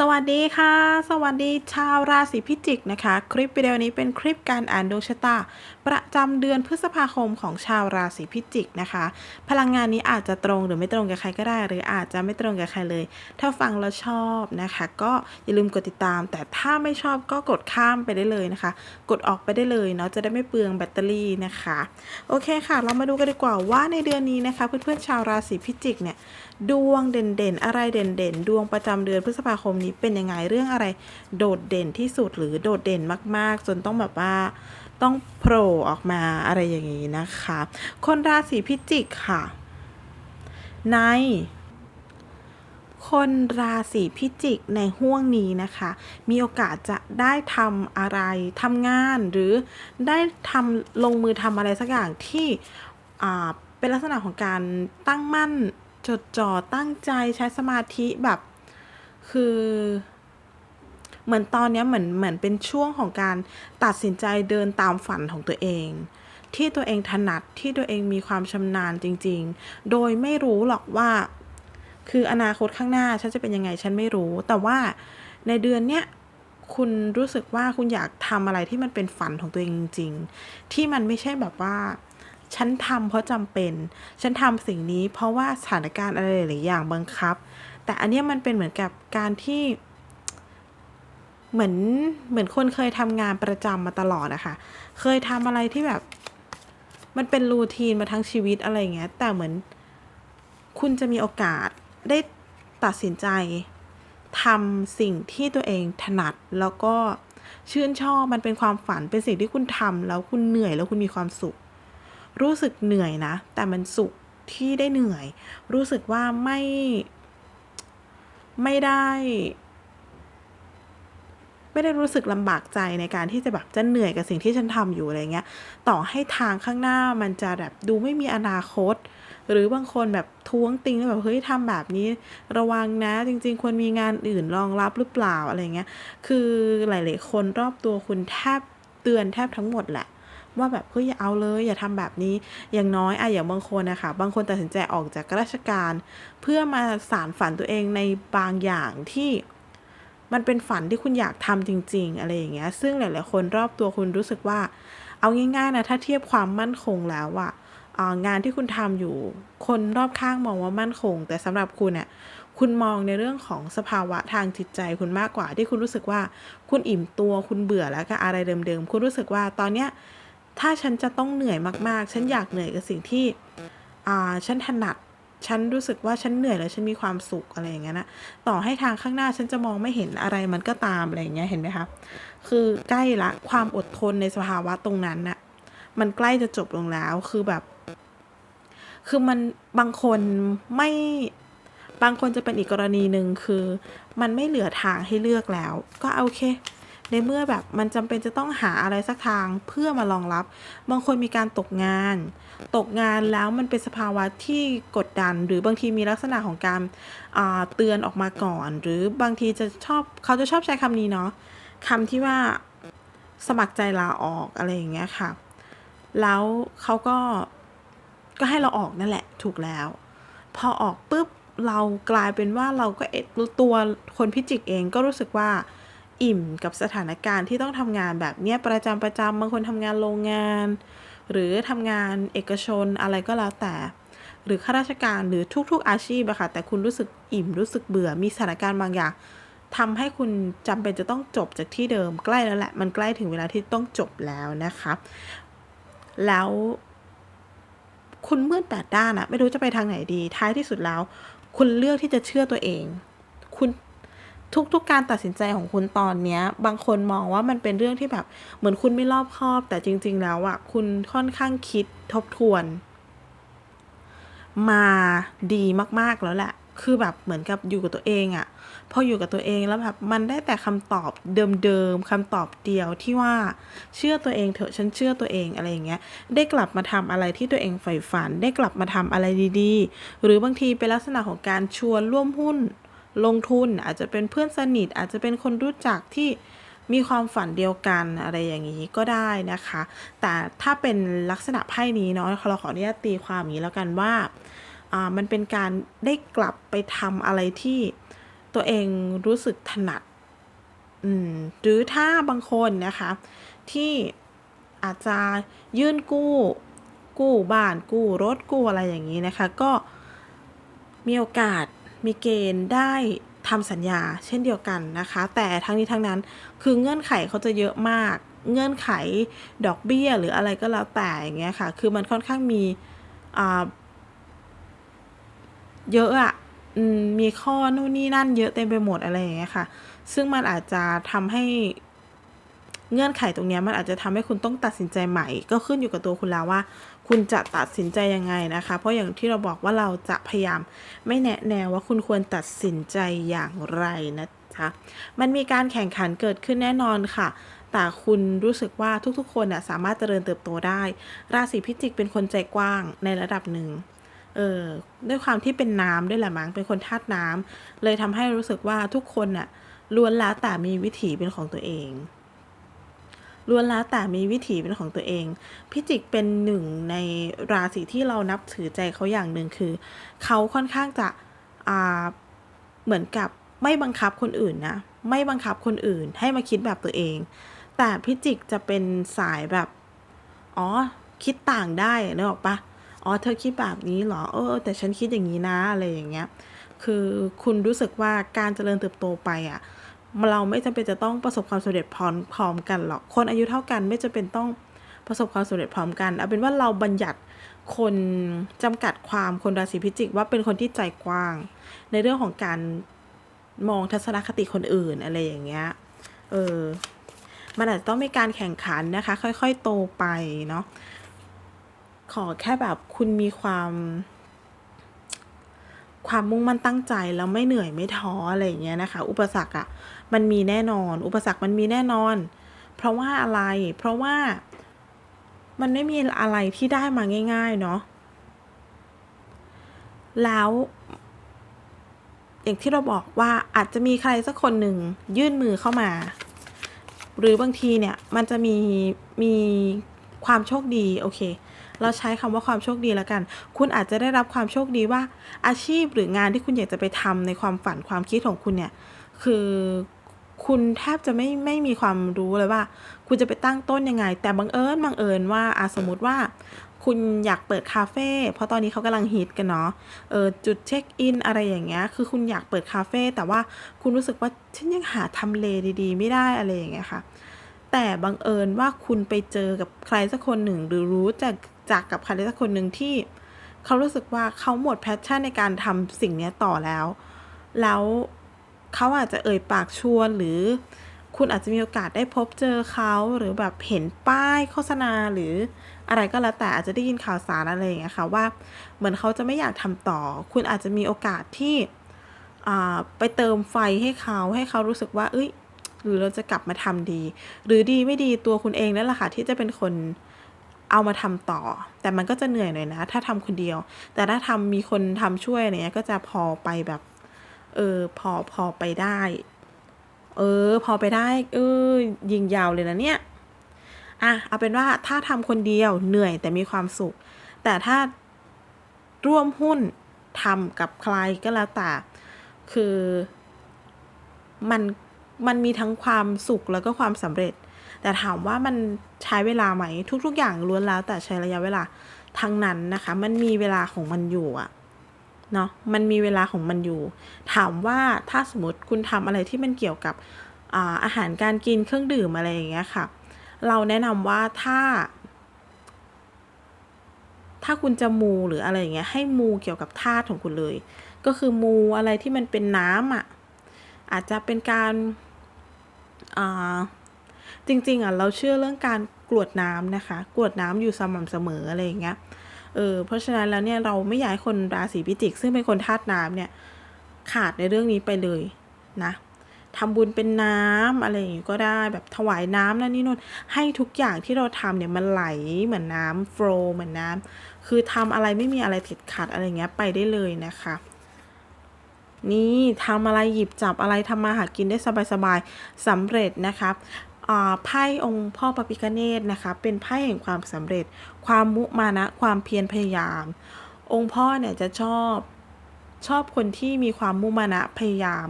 สวัสดีค่ะ สวัสดีชาวราศีพิจิกนะคะ คลิปวิดีโอนี้เป็นคลิปการอ่านดวงชะตา ประจำเดือนพฤษภาคมของชาวราศีพิจิกนะคะ พลังงานนี้อาจจะตรงหรือไม่ตรงกับใครก็ได้ หรืออาจจะไม่ตรงกับใครเลย ถ้าฟังแล้วชอบนะคะ ก็อย่าลืมกดติดตาม แต่ถ้าไม่ชอบก็กดข้ามไปได้เลยนะคะ กดออกไปได้เลยเนาะจะได้ไม่เปลืองแบตเตอรี่นะคะ โอเคค่ะ เรามาดูกันดีกว่าว่าในเดือนนี้นะคะ เพื่อนๆชาวราศีพิจิกเนี่ยดวงเด่นๆ อะไรเด่นๆ ดวงประจำเดือนพฤษภาคมนี้เป็นยังไงเรื่องอะไร โดดเด่นที่สุดหรือโดดเด่นมาก ๆ จนต้องแบบว่าต้องโผล่ออกมาอะไรอย่างนี้นะคะ คนราศีพิจิกค่ะ ในคนราศีพิจิกในห่วงนี้นะคะ มีโอกาสจะได้ทำอะไรทำงานหรือได้ทำลงมือทำอะไรสักอย่างที่เป็นลักษณะของการตั้งมั่นจดจ่อตั้งใจใช้สมาธิแบบ คือเหมือนตอนนี้เหมือนเหมือนเป็นช่วงของการตัดสินใจเดินตามฝันของตัวเอง ที่ตัวเองถนัดที่ตัวเองมีความชำนาญจริง ๆ โดยไม่รู้หรอกว่า คืออนาคตข้างหน้าฉันจะเป็นยังไงฉันไม่รู้ แต่ว่าในเดือนเนี้ยคุณรู้สึกว่าคุณอยากทำอะไรที่มันเป็นฝันของตัวเองจริง ๆ ที่มันไม่ใช่แบบว่า ฉันทำเพราะจำเป็น ฉันทำสิ่งนี้เพราะว่าสถานการณ์อะไรหลายอย่างบังคับ แต่อันนี้มันเป็นเหมือนกับการที่ เหมือนเหมือนคนเคยทำงานประจำมาตลอดอะคะ เคยทำอะไรที่แบบ มันเป็นรูทีนมาทั้งชีวิตอะไรอย่างเงี้ย แต่เหมือน คุณจะมีโอกาสได้ตัดสินใจทำสิ่งที่ตัวเองถนัดแล้วก็ชื่นชอบมันเป็นความฝันเป็นสิ่งที่คุณทำแล้วคุณเหนื่อยแล้วคุณมีความสุข รู้สึกเหนื่อยนะ แต่มันสุขที่ได้เหนื่อย รู้สึกว่าไม่ ไม่ได้ ไม่ได้รู้สึกลำบากใจในการที่จะแบบจะเหนื่อยกับสิ่งที่ฉันทำอยู่อะไรเงี้ย ต่อให้ทางข้างหน้ามันจะแบบดูไม่มีอนาคต หรือบางคนแบบท้วงติงแบบเฮ้ยทำแบบนี้ระวังนะ จริง ๆควรมีงานอื่นรองรับหรือเปล่าอะไรเงี้ย คือหลาย ๆ คนรอบตัวคุณแทบเตือนแทบทั้งหมดแหละ ว่าแบบเฮ้ยอย่าเอาเลยอย่าทำแบบนี้อย่างน้อยอะอย่างบางคนนะคะบางคนตัดสินใจออกจากราชการ เพื่อมาสารฝันตัวเองในบางอย่างที่มันเป็นฝันที่คุณอยากทำจริง ๆ อะไรอย่างเงี้ย ซึ่งหลายๆคนรอบตัวคุณรู้สึกว่า เอาง่ายๆนะถ้าเทียบความมั่นคงแล้วอะอ่างานที่คุณทำอยู่คนรอบข้างมองว่ามั่นคง แต่สำหรับคุณเนี่ยคุณมองในเรื่องของสภาวะทางจิตใจคุณมากกว่าที่คุณรู้สึกว่า คุณอิ่มตัวคุณเบื่อแล้วกับอะไรเดิมๆ คุณรู้สึกว่าตอนเนี้ย ถ้าฉันจะต้องเหนื่อยมากๆ ฉันอยากเหนื่อยกับสิ่งที่อ่าฉันถนัด ฉันรู้สึกว่าฉันเหนื่อยแล้วฉันมีความสุขอะไรอย่างเงี้ยนะ ต่อให้ทางข้างหน้าฉันจะมองไม่เห็นอะไรมันก็ตามอะไรอย่างเงี้ยเห็นไหมคะ คือใกล้ละความอดทนในสภาวะตรงนั้นน่ะ มันใกล้จะจบลงแล้ว คือแบบ คือมันบางคนไม่ บางคนจะเป็นอีกกรณีหนึ่งคือ มันไม่เหลือทางให้เลือกแล้ว ก็โอเค ในเมื่อแบบมันจำเป็นจะต้องหาอะไรสักทางเพื่อมารองรับ บางคนมีการตกงาน ตกงานแล้วมันเป็นสภาวะที่กดดัน หรือบางทีมีลักษณะของการเตือนออกมาก่อน หรือบางทีจะชอบเขาจะชอบใช้คำนี้เนาะคำที่ว่าสมัครใจลาออกอะไรอย่างเงี้ยค่ะ แล้วเขาก็ก็ให้เราออกนั่นแหละถูกแล้ว พอออกปุ๊บเรากลายเป็นว่าเราก็เอตัวคนพิจิกเองก็รู้สึกว่า อิ่มกับสถานการณ์ที่ต้องทำงานแบบเนี้ยประจำประจำบางคนทำงานโรงงาน หรือทำงานเอกชนอะไรก็แล้วแต่ หรือข้าราชการหรือทุกๆอาชีพอะค่ะแต่คุณรู้สึกอิ่มรู้สึกเบื่อมีสถานการณ์บางอย่างทำให้คุณจำเป็นจะต้องจบจากที่เดิมใกล้แล้วแหละ มันใกล้ถึงเวลาที่ต้องจบแล้วนะคะแล้วคุณมืดแปดด้านอะไม่รู้จะไปทางไหนดี ท้ายที่สุดแล้ว คุณเลือกที่จะเชื่อตัวเอง คุณ ทุกๆการตัดสินใจของคุณตอนเนี้ย บางคนมองว่ามันเป็นเรื่องที่แบบ เหมือนคุณไม่รอบคอบ แต่จริง ๆ แล้วอะคุณค่อนข้างคิดทบทวน มาดีมากๆแล้วแหละ คือแบบเหมือนกับอยู่กับตัวเองอะพออยู่กับตัวเองแล้วแบบมันได้แต่คำตอบเดิมๆคำตอบเดียวที่ว่าเชื่อตัวเองเถอะฉันเชื่อตัวเองอะไรอย่างเงี้ย ได้กลับมาทำอะไรที่ตัวเองใฝ่ฝัน ได้กลับมาทำอะไรดีๆ หรือบางทีเป็นลักษณะของการชวนร่วมหุ้น ลงทุนอาจจะเป็นเพื่อนสนิท อาจจะเป็นคนรู้จักที่มีความฝันเดียวกันอะไรอย่างนี้ก็ได้นะคะ แต่ถ้าเป็นลักษณะไพ่นี้เนาะเราขออนุญาตตีความอย่างนี้แล้วกันว่ามันเป็นการได้กลับไปทำอะไรที่ตัวเองรู้สึกถนัดหรือถ้าบางคนนะคะ ที่อาจจะยื่นกู้ กู้บ้านกู้รถกู้อะไรอย่างนี้นะคะ ก็มีโอกาส มีเกณฑ์ได้ทำสัญญาเช่นเดียวกันนะคะ แต่ทั้งนี้ทั้งนั้นคือเงื่อนไขเขาจะเยอะมาก เงื่อนไขดอกเบี้ยหรืออะไรก็แล้วแต่อย่างเงี้ยค่ะ คือมันค่อนข้างมีเยอะอะมมีข้อนู่นนี่นั่นเยอะเต็มไปหมดอะไรอย่างเงี้ยค่ะ ซึ่งมันอาจจะทำให้เงื่อนไขตรงเนี้ยมันอาจจะทำให้คุณต้องตัดสินใจใหม่ ก็ขึ้นอยู่กับตัวคุณแล้วว่า คุณจะตัดสินใจยังไงนะคะ เพราะอย่างที่เราบอกว่าเราจะพยายามไม่แนะแนวว่าคุณควรตัดสินใจอย่างไรนะจ๊ะมันมีการแข่งขันเกิดขึ้นแน่นอนค่ะแต่คุณรู้สึกว่าทุกๆ คนน่ะสามารถเจริญเติบโตได้ ราศีพิจิกเป็นคนใจกว้างในระดับหนึ่งเออด้วยความที่เป็นน้ำด้วยแหละมั้งเป็นคนธาตุน้ำเลยทำให้รู้สึกว่าทุกคนน่ะล้วนแล้วแต่มีวิถีเป็นของตัวเอง ล้วนแล้วแต่มีวิถีเป็นของตัวเอง พิจิกเป็นหนึ่งในราศีที่เรานับถือใจเขาอย่างหนึ่งคือ เขาค่อนข้างจะเหมือนกับไม่บังคับคนอื่นนะ ไม่บังคับคนอื่นให้มาคิดแบบตัวเอง แต่พิจิกจะเป็นสายแบบ อ๋อ คิดต่างได้นึกออกปะอ๋อ เธอคิดแบบนี้เหรอ เออ แต่ฉันคิดอย่างนี้นะ อะไรอย่างเงี้ย คือคุณรู้สึกว่าการเจริญเติบโตไปอะ เราไม่จำเป็นจะต้องประสบความสำเร็จพร้อมพร้อมกันหรอก คนอายุเท่ากันไม่จำเป็นต้องประสบความสำเร็จพร้อมกัน เอาเป็นว่าเราบัญญัติคนจำกัดความคนราศีพิจิกว่าเป็นคนที่ใจกว้าง ในเรื่องของการมองทัศนคติคนอื่นอะไรอย่างเงี้ย เออ มันอาจจะต้องมีการแข่งขันนะคะ ค่อยๆ โตไปเนาะ ขอแค่แบบคุณมีความ ความมุ่งมั่นตั้งใจแล้วไม่เหนื่อยไม่ท้ออะไรอย่างเงี้ยนะคะ อุปสรรคอะ่ะมันมีแน่นอน อุปสรรคมันมีแน่นอน เพราะว่าอะไร เพราะว่ามันไม่มีอะไรที่ได้มาง่าย ๆ เนาะแล้วอย่างที่เราบอกว่าอาจจะมีใครสักคนหนึ่งยื่นมือเข้ามา หรือบางทีเนี่ยมันจะมีมีความโชคดีโอเค เราใช้คำว่าความโชคดีแล้วกัน คุณอาจจะได้รับความโชคดีว่า อาชีพหรืองานที่คุณอยากจะไปทำในความฝันความคิดของคุณเนี่ย คือคุณแทบจะไม่ไม่มีความรู้เลยว่า คุณจะไปตั้งต้นยังไง แต่บังเอิญบังเอิญว่าอาสมมติว่าคุณอยากเปิดคาเฟ่เพราะตอนนี้เขากำลังฮิตกันเนาะเออจุดเช็คอินอะไรอย่างเงี้ยคือคุณอยากเปิดคาเฟ่แต่ว่าคุณรู้สึกว่าฉันยังหาทำเลดีๆ ไม่ได้อะไรอย่างเงี้ยค่ะ แต่บังเอิญว่าคุณไปเจอกับใครสักคนหนึ่งหรือรู้จาก จากกับใครสักคนหนึ่งที่เขารู้สึกว่าเขาหมดแพชชั่นในการทำสิ่งนี้ต่อแล้ว แล้วเขาอาจจะเอ่ยปากชวนหรือคุณอาจจะมีโอกาสได้พบเจอเขาหรือแบบเห็นป้ายโฆษณาหรืออะไรก็แล้วแต่อาจจะได้ยินข่าวสารอะไรอย่างเงี้ยค่ะว่าเหมือนเขาจะไม่อยากทำต่อ คุณอาจจะมีโอกาสที่ไปเติมไฟให้เขาให้เขารู้สึกว่า เอ้ย หรือเราจะกลับมาทำดี หรือดีไม่ดีตัวคุณเองนั่นแหละค่ะที่จะเป็นคน เอามาทำต่อ แต่มันก็จะเหนื่อยหน่อยนะ ถ้าทำคนเดียว แต่ถ้าทำมีคนทำช่วยเนี่ยก็จะพอไปแบบเออพอพอไปได้ เออ พอไปได้ เออ ยิงยาวเลยนะเนี่ยอะเอาเป็นว่าถ้าทำคนเดียวเหนื่อยแต่มีความสุข แต่ถ้าร่วมหุ้นทำกับใครก็แล้วแต่คือมันมันมีทั้งความสุขแล้วก็ความสำเร็จ แต่ถามว่ามันใช้เวลาไหม ทุก ๆ อย่างล้วนแล้ว แต่ใช้ระยะเวลาทั้งนั้นนะคะ มันมีเวลาของมันอยู่อะเนาะมันมีเวลาของมันอยู่ ถามว่าถ้าสมมติคุณทำอะไรที่มันเกี่ยวกับอาอาหารการกินเครื่องดื่มอะไรอย่างเงี้ยค่ะ เราแนะนำว่าถ้า ถ้าคุณจะมูหรืออะไรอย่างเงี้ยให้มูเกี่ยวกับธาตุของคุณเลย ก็คือมูอะไรที่มันเป็นน้ำอะอาจจะเป็นการอ่า จริง ๆอะเราเชื่อเรื่องการกรวดน้ำนะคะ กรวดน้ำอยู่สม่ำเสมออะไรอย่างเงี้ยเออเพราะฉะนั้นแล้วเนี่ยเราไม่อยากให้คนราศีพิจิก ซึ่งเป็นคนธาตุน้ำเนี่ยขาดในเรื่องนี้ไปเลยนะทำบุญเป็นน้ำอะไรอย่างงี้ก็ได้แบบถวายน้ำนั่นนี่นู่นให้ทุกอย่างที่เราทำเนี่ยมันไหลเหมือนน้ำโฟล์เหมือนน้ำคือทำอะไรไม่มีอะไรติดขัดอะไรเงี้ยไปได้เลยนะคะนี่ทำอะไรหยิบจับอะไรทำมาหากินได้สบายๆสำเร็จนะคะ ไพ่องค์พ่อปปิกเนตนะคะ เป็นไพ่แห่งความสำเร็จ ความมุมานะ ความเพียรพยายาม องค์พ่อเนี่ยจะชอบชอบคนที่มีความมุมานะพยายาม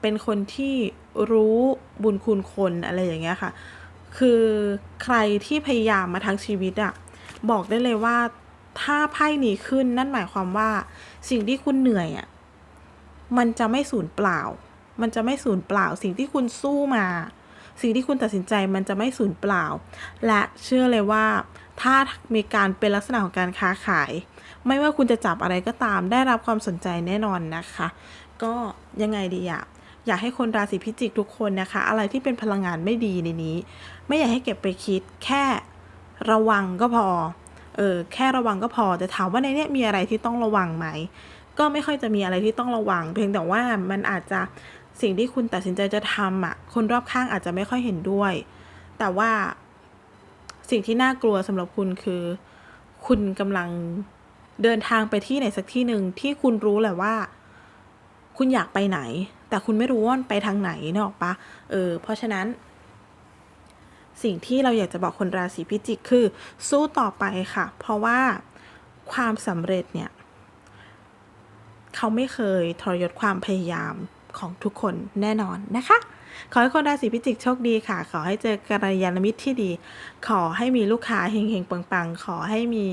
เป็นคนที่รู้บุญคุณคนอะไรอย่างเงี้ยค่ะ คือใครที่พยายามมาทั้งชีวิตอะบอกได้เลยว่าถ้าไพ่นี้ขึ้นนั่นหมายความว่าสิ่งที่คุณเหนื่อยอะมันจะไม่สูญเปล่า มันจะไม่สูญเปล่า สิ่งที่คุณสู้มา สิ่งที่คุณตัดสินใจมันจะไม่สูญเปล่า และเชื่อเลยว่า ถ้ามีการเป็นลักษณะของการค้าขาย ไม่ว่าคุณจะจับอะไรก็ตาม ได้รับความสนใจแน่นอนนะคะ ก็ยังไงดีอะอยากให้คนราศีพิจิกทุกคนนะคะ อะไรที่เป็นพลังงานไม่ดีในนี้ ไม่อยากให้เก็บไปคิด แค่ระวังก็พอ เออแค่ระวังก็พอแต่ถามว่าในนี้มีอะไรที่ต้องระวังไหมก็ไม่ค่อยจะมีอะไรที่ต้องระวัง เพียงแต่ว่ามันอาจจะ สิ่งที่คุณตัดสินใจจะทำอะ คนรอบข้างอาจจะไม่ค่อยเห็นด้วย แต่ว่าสิ่งที่น่ากลัวสำหรับคุณคือ คุณกำลังเดินทางไปที่ไหนสักที่หนึ่งที่คุณรู้แหละว่า คุณอยากไปไหน แต่คุณไม่รู้ว่าไปทางไหนเนกอะปะเออ เพราะฉะนั้น สิ่งที่เราอยากจะบอกคนราศีพิจิกคือ สู้ต่อไปค่ะ เพราะว่าความสำเร็จเนี่ย เขาไม่เคยทรยศความพยายาม ของทุกคนแน่นอนนะคะ ขอให้คนราศีพิจิกโชคดีค่ะ ขอให้เจอกัลยาณมิตรที่ดี ขอให้มีลูกค้าเฮงๆปังๆ ขอให้มี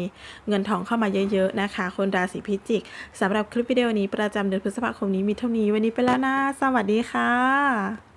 เงินทองเข้ามาเยอะๆนะคะ คนราศีพิจิกสำหรับคลิปวิดีโอนี้ประจำเดือนพฤษภาคมนี้มีเท่านี้วันนี้ไปแล้วนะ สวัสดีค่ะ